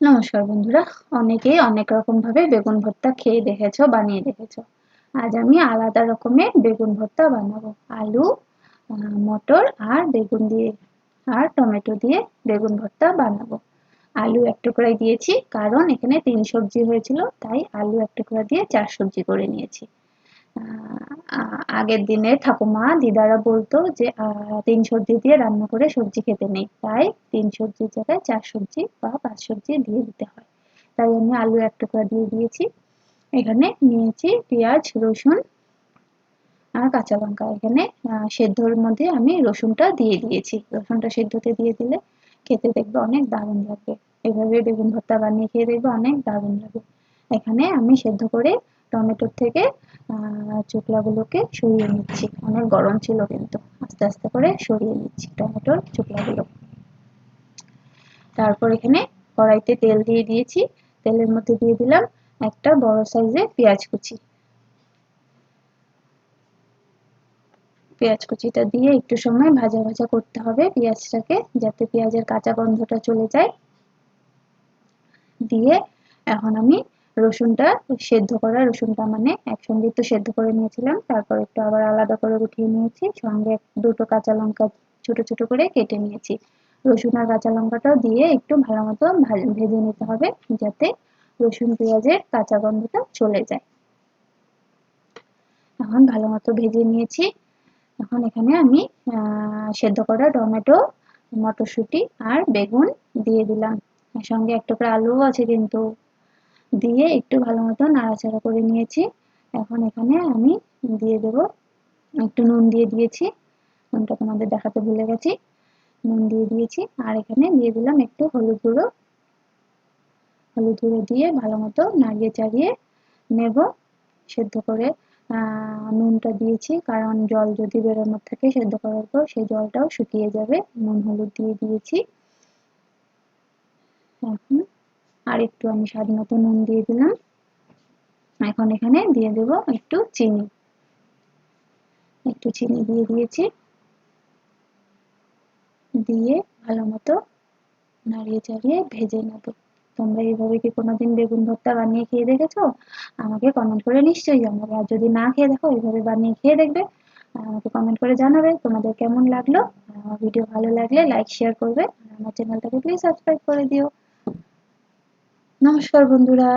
নমস্কার বন্ধুরা, অনেকেই অনেক রকম ভাবে বেগুন ভর্তা খেয়ে দেখেছ, বানিয়ে দেখেছ। আজ আমি আলাদা রকমের বেগুন ভর্তা বানাবো। আলু মটর আর বেগুন দিয়ে, আর টমেটো দিয়ে বেগুন ভর্তা বানাবো। আলু এক টুকরাই দিয়েছি, কারণ এখানে তিন সবজি হয়েছিল, তাই আলু এক টুকরা দিয়ে চার সবজি করে নিয়েছি। আগের দিনে ঠাকুমা দিদারা বলতো যে তিন সবজি দিয়ে রান্না করে সবজি খেতে নেই। তাই তিন সবজির জায়গায় চার সবজি বা পাঁচ সবজি দিয়ে দিতে হয়। তাই আমি আলু এক টুকরা দিয়ে দিয়েছি। এখানে নিয়েছি পেঁয়াজ, রসুন আর কাঁচা লঙ্কা। এখানে সেদ্ধর মধ্যে আমি রসুনটা দিয়ে দিয়েছি। রসুনটা সেদ্ধতে দিয়ে দিলে খেতে দেখবে অনেক দারুণ লাগবে এভাবে বেগুন ভর্তা বানিয়ে খেয়ে দেখবে অনেক দারুণ লাগে। এখানে আমি সেদ্ধ করে টমেটোর থেকে চোকলাগুলোকে সরিয়ে নিচ্ছি। অনেক গরম ছিল কিন্তু। আস্তে আস্তে করে সরিয়ে নিচ্ছি টমেটোর চোকলাগুলো তারপর এখানে কড়াইতে তেল দিয়ে দিয়েছি। তেলের মধ্যে দিয়ে দিলাম একটা বড় সাইজের পেঁয়াজ কুচি। পেঁয়াজ কুচিটা দিয়ে একটু সময় ভাজা ভাজা করতে হবে পেঁয়াজটাকে, যাতে পেঁয়াজের কাঁচা গন্ধটা চলে যায়। দিয়ে এখন আমি রসুনটা সেদ্ধ করা, রসুনটা মানে একসঙ্গে একটু সেদ্ধ করে নিয়েছিলাম, তারপর একটু আবার আলাদা করে উঠিয়ে নিয়েছি, সঙ্গে দুটো কাঁচা লঙ্কা ছোট ছোট করে কেটে নিয়েছি। রসুন আর কাঁচা লঙ্কাটাও দিয়ে একটু ভালো মতো ভেজে নিতে হবে, যাতে রসুন পেঁয়াজের কাঁচা গন্ধটা চলে যায়। এখন ভালো মতো ভেজে নিয়েছি। এখন এখানে আমি সেদ্ধ করা টমেটো, মটরশুঁটি আর বেগুন দিয়ে দিলাম। সঙ্গে এক টুকরা আলুও আছে কিন্তু। দিয়ে একটু ভালো মতো নাড়াচাড়া করে নিয়েছি। এখন এখানে আমি দিয়ে দেব, একটু নুন দিয়ে দিয়েছি। নুনটা তোমাদের দেখাতে ভুলে গেছি। নুন দিয়ে দিয়েছি। আর এখানে দিয়ে দিলাম একটু হলুদ গুঁড়ো। হলুদ গুঁড়ো দিয়ে ভালো মতো নাড়িয়ে চাড়িয়ে নেব, সেদ্ধ করে নুনটা দিয়েছি। কারণ জল যদি বেরোনোর থাকে সেদ্ধ করার পর সেই জলটাও শুকিয়ে যাবে। নুন হলুদ দিয়ে দিয়েছি। এখন আর একটু আমি স্বাদ মতো নুন দিয়ে দিলাম। এখন এখানে দিয়ে দেব একটু চিনি। একটু চিনি দিয়ে দিয়েছি। দিয়ে ভালো মতো নাড়িয়ে চাড়িয়ে ভেজে নেব। তোমরা এইভাবে কি কোনোদিন বেগুন ভর্তা বানিয়ে খেয়ে দেখেছ? আমাকে কমেন্ট করে নিশ্চয়ই জানাবে। আর যদি না খেয়ে দেখো এইভাবে বানিয়ে খেয়ে দেখবে। আমাকে কমেন্ট করে জানাবে তোমাদের কেমন লাগল। ভিডিও ভালো লাগলে লাইক শেয়ার করবে। আর আমার চ্যানেলটাকে প্লিজ সাবস্ক্রাইব করে দিও। নমস্কার বন্ধুরা।